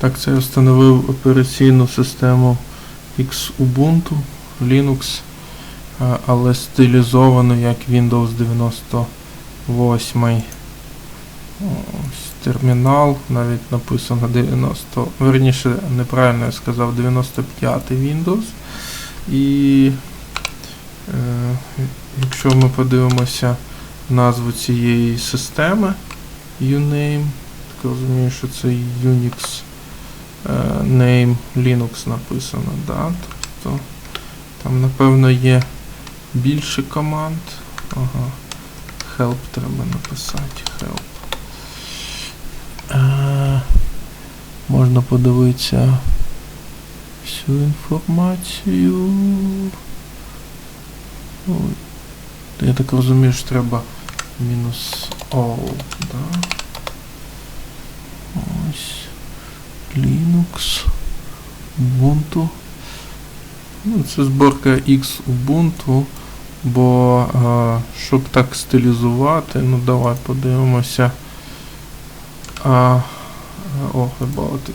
Так, це я встановив операційну систему X Ubuntu, Linux, але стилізовану як Windows 98. Ось термінал, навіть написано 90, верніше, неправильно я сказав, 95 Windows. І е, якщо ми подивимося назву цієї системи, Uname, так розумію, що це Unix name Linux написано, да? тобто там напевно є більше команд. Ага. Help треба написати. Help. Е, можна подивитися всю інформацію. Я так розумію, що треба мінус all, да? Ось. Linux. Ubuntu. Ну, це зборка X Ubuntu, бо е, щоб так стилізувати, ну давай подивимося. А, о, About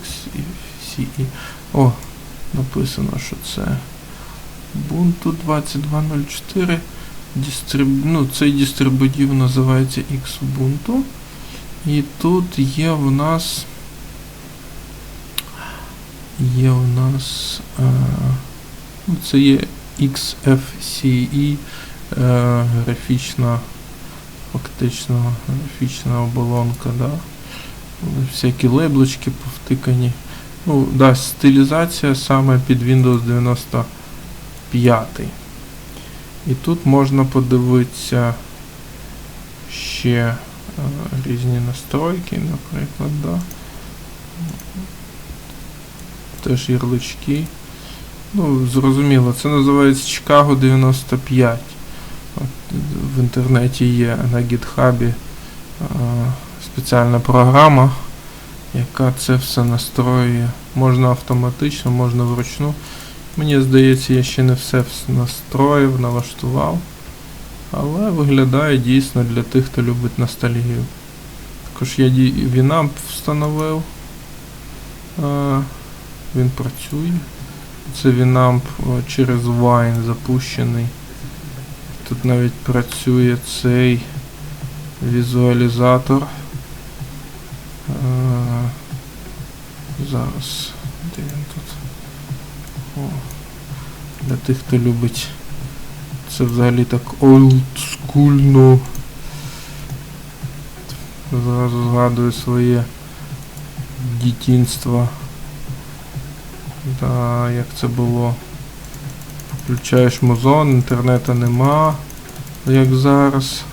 CE. О, написано, що це Ubuntu 2204. Дистриб... Ну, цей дистрибутив називається X Ubuntu. І тут є в нас. Є в нас. Е, ну, це є XFCE е, графічна, фактично графічна оболонка, да? Всякі лейблочки повтикані. Ну, да, стилізація саме під Windows 95. І тут можна подивитися ще е, різні настройки, наприклад, да. Теж ярлички. Ну, зрозуміло, це називається Chicago 95. От, в інтернеті є на е, спеціальна програма, яка це все настроює. Можна автоматично, можна вручну. Мені здається, я ще не все настроїв, налаштував. Але виглядає дійсно для тих, хто любить ностальгію. Також я Winamp встановив. Він працює. Це Winamp о, через Wine запущений. Тут навіть працює цей візуалізатор. Зараз. Де він тут? О, для тих, хто любить. Це взагалі так олдскульно. Зразу згадую своє дитинство. Да, як це було. Включаєш музон, інтернету нема, як зараз.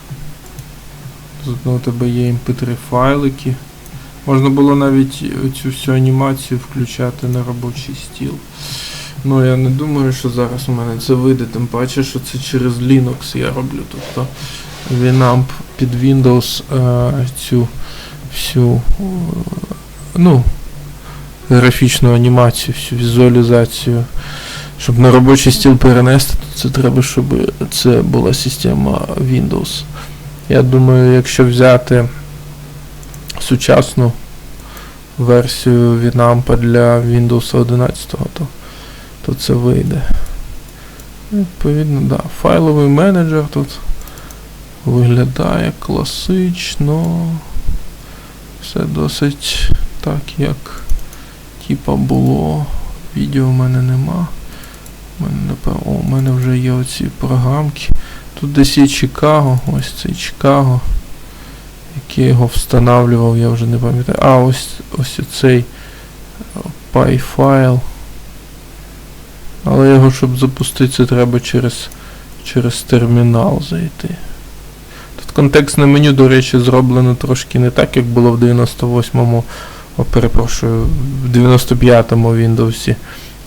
Заодно у тебе є mp3 файлики. Можна було навіть цю всю анімацію включати на робочий стіл. Ну я не думаю, що зараз у мене це вийде, тим паче, що це через Linux я роблю. Тобто Winamp під Windows е, цю всю е, ну, графічну анімацію, всю візуалізацію. Щоб на робочий стіл перенести, то це треба, щоб це була система Windows. Я думаю, якщо взяти сучасну версію Winamp для Windows 11, то, то це вийде. Відповідно, да. Файловий менеджер тут виглядає класично. Все досить так, як типа було. Відео в мене нема. У мене, напевно, о, у мене вже є оці програмки. Тут десь є Чикаго, ось цей Чикаго. Який його встановлював, я вже не пам'ятаю. А, ось ось цей py файл. Але його, щоб запустити, це треба через, через термінал зайти. Тут контекстне меню, до речі, зроблено трошки не так, як було в 98-му, о, перепрошую, в 95-му Windows.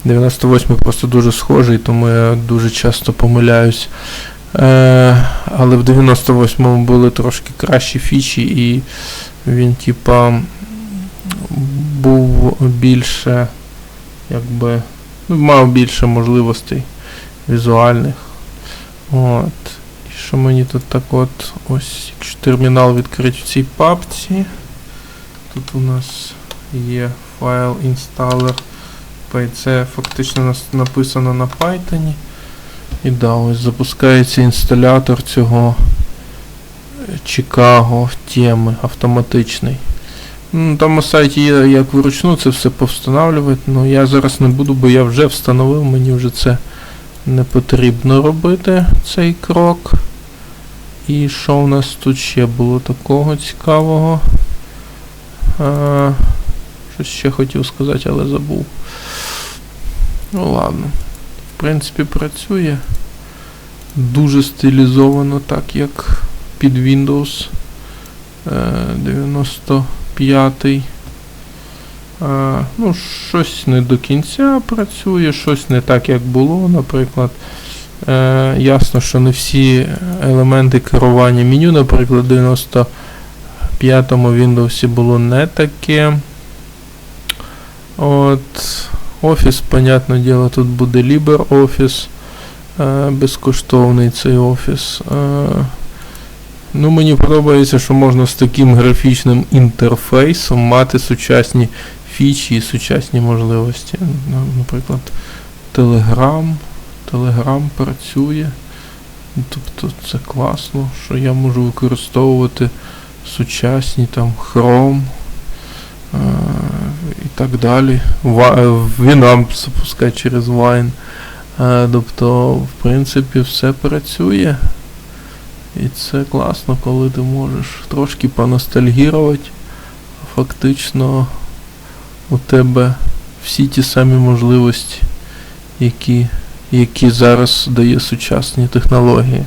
98 просто дуже схожий, тому я дуже часто помиляюсь. Е, але в 98-му були трошки кращі фічі, і він, типа, був більше, якби, ну, мав більше можливостей візуальних. От. І що мені тут так от, ось, якщо термінал відкрити в цій папці, тут у нас є файл installer. Це фактично написано на Python. І да, ось запускається інсталятор цього е, Chicago теми автоматичний. Ну, Там на сайті є як вручну це все повстановлювати, але я зараз не буду, бо я вже встановив, мені вже це не потрібно робити, цей крок. І що у нас тут ще було такого цікавого? Щось ще хотів сказати, але забув. Ну ладно. В принципі, працює. Дуже стилізовано, так як під Windows е, 95. Ну, Щось не до кінця працює, щось не так, як було, наприклад. Е, ясно, що не всі елементи керування меню, наприклад, 95 п'ятому Windows було не таке. От, Офіс, понятне діло, тут буде LibreOffice. Е, безкоштовний цей офіс. Е, ну, Мені подобається, що можна з таким графічним інтерфейсом мати сучасні фічі і сучасні можливості. Ну, наприклад, Telegram. Telegram працює. Тобто це класно, що я можу використовувати сучасні там Chrome е, і так далі. Е, Winamp запускати через Wine. Е, тобто, в принципі, все працює. І це класно, коли ти можеш трошки поностальгірувати. Фактично у тебе всі ті самі можливості, які, які зараз дає сучасні технології.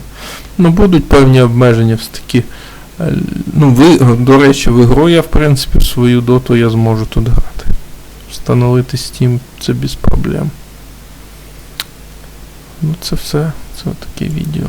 Ну, будуть певні обмеження все таки. Е, Ну, ви, до речі, в ігру я, в принципі, свою доту я зможу тут грати. Встановити Steam це без проблем. Ну, це все. Це таке відео.